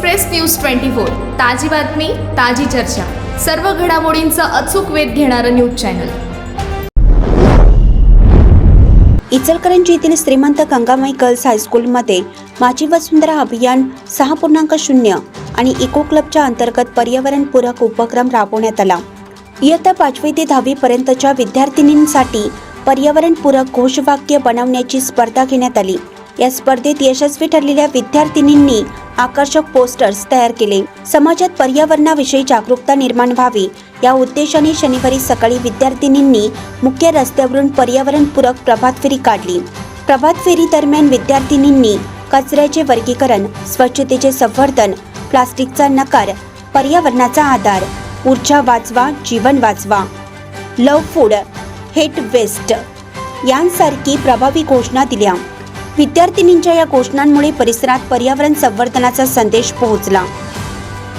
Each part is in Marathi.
Express news twenty four. ताजी बातमी ताजी चर्चा. सर्व घडामोडींचा अचूक वेध घेणारं न्यूज चॅनल. इचलकरंजी येथील श्रीमंत गंगामाई गर्ल्स हायस्कूलमध्ये माझी वसुंधरा अभियान सहा पूर्णांक शून्य आणि इको क्लबच्या अंतर्गत पर्यावरणपूरक उपक्रम राबवण्यात आला. इयत्ता पाचवी ते दहावीपर्यंतच्या विद्यार्थिनींसाठी पर्यावरणपूरक घोषवाक्य बनवण्याची स्पर्धा घेण्यात आली. या स्पर्धेत यशस्वी ठरलेल्या विद्यार्थिनींनी आकर्षक पोस्टर्स तयार केले. समाजात पर्यावरणाविषयी जागरूकता निर्माण व्हावी. या उद्देशाने शनिवारी सकाळी विद्यार्थिनींनी मुख्य रस्त्यावरून पर्यावरणपूरक प्रभात फेरी काढली. प्रभात फेरी दरम्यान विद्यार्थिनींनी कचऱ्याचे वर्गीकरण स्वच्छतेचे संवर्धन प्लास्टिकचा नकार पर्यावरणाचा आधार ऊर्जा वाचवा जीवन वाचवा लव फूड हेट वेस्ट यांसारखी प्रभावी घोषणा दिल्या. विद्यार्थिनींच्या या घोषणांमुळे परिसरात पर्यावरण संवर्धनाचा संदेश पोहोचला.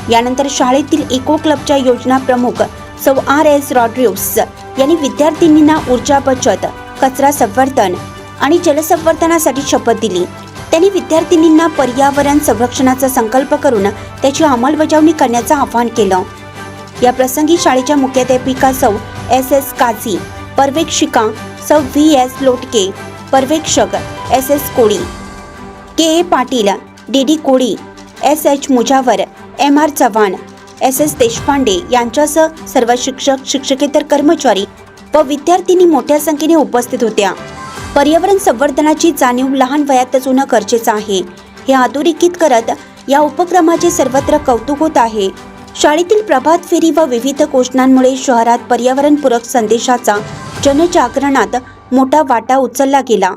यानंतर शाळेतील इको क्लबच्या योजना प्रमुख सौ आर एस रॉड्रिग्स यांनी विद्यार्थिनींना ऊर्जा बचत कचरा संवर्धन आणि जलसंवर्धनासाठी शपथ दिली. त्यांनी विद्यार्थिनींना पर्यावरण संरक्षणाचा संकल्प करून त्याची अंमलबजावणी करण्याचं आवाहन केलं. या प्रसंगी शाळेच्या मुख्याध्यापिका सौ एस एस काझी पर्वेक्षिका सौ व्ही एस लोटके पर्यवेक्षक S S Koli K A Patil D D Koli S H Mujawar M R Chavan S S Deshpande यांच्यासह सर्व शिक्षक शिक्षकेतर कर्मचारी व विद्यार्थिनी मोठ्या संख्येने उपस्थित होत्या. पर्यावरण संवर्धनाची जाणीव लहान वयातच होणं गरजेचं आहे. हे अधोरेखित करत या उपक्रमाचे सर्वत्र कौतुक होत आहे. शाळेतील प्रभात फेरी व विविध घोषणांमुळे शहरात पर्यावरणपूरक संदेशाचा जनजागरणात मोठा वाटा उचलला गेला.